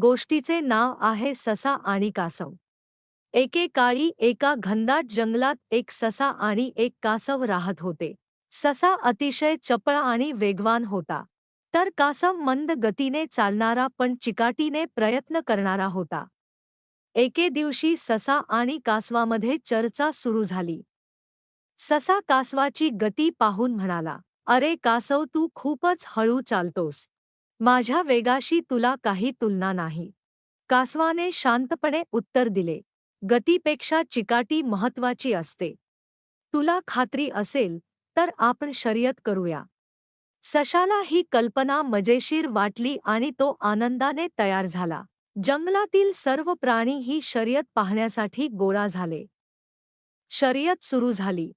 गोष्टीचे नाव आहे ससा आणि कासव. एकेकाळी एका घनदाट जंगलात एक ससा आणि एक कासव राहत होते. ससा अतिशय चपळ आणि वेगवान होता. तर कासव मंद गतीने चालणारा पण चिकाटीने प्रयत्न करणारा होता. एके दिवशी ससा आणि कासवामध्ये चर्चा सुरू झाली. ससा कासवाची गती पाहून म्हणाला अरे कासव तू खूपच हळू चालतोस. माझ्या वेगाशी तुला काही तुलना नाही. कासवाने शांतपणे उत्तर दिले. गतीपेक्षा चिकाटी महत्वाची असते. तुला खात्री असेल तर आपण शर्यत करूया. सशाला ही कल्पना मजेशीर वाटली आणि तो आनंदाने तयार झाला. जंगलातील सर्व प्राणी ही शर्यत पाहण्यासाठी गोळा झाले. शर्यत सुरू झाली.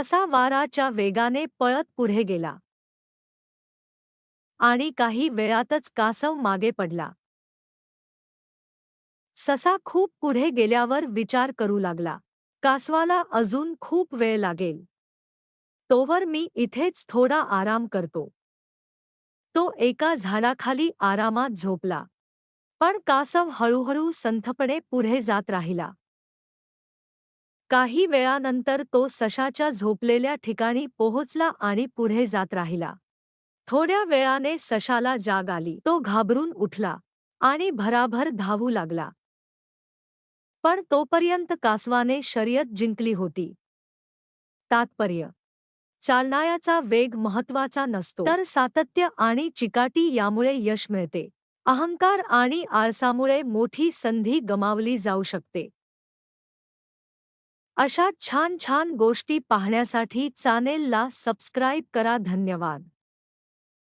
तसा वाराच्या वेगाने पळत पुढे गेला. आणि काही वेळातच कासव मागे पडला. ससा खूप पुढे गेल्यावर विचार करू लागला. कासवाला अजून खूप वेळ लागेल. तोवर मी इथेच थोडा आराम करतो. तो एका झाडाखाली आरामात झोपला. पण कासव हळूहळू संथपणे पुढे जात राहिला. काही वेळानंतर तो सशाच्या झोपलेल्या ठिकाणी पोहोचला आणि पुढे जात राहिला. थोड्या वेळाने सशाला जाग आली. तो घाबरून उठला आणि भराभर धावू लागला. पण तोपर्यंत कासवाने शर्यत जिंकली होती. तात्पर्य. चालणायाचा वेग महत्त्वाचा नसतो. तर सातत्य आणि चिकाटी यामुळे यश मिळते. अहंकार आणि आळसामुळे मोठी संधी गमावली जाऊ शकते. अशा छान छान गोष्टी पाहण्यासाठी चॅनेलला सबस्क्राईब करा. धन्यवाद.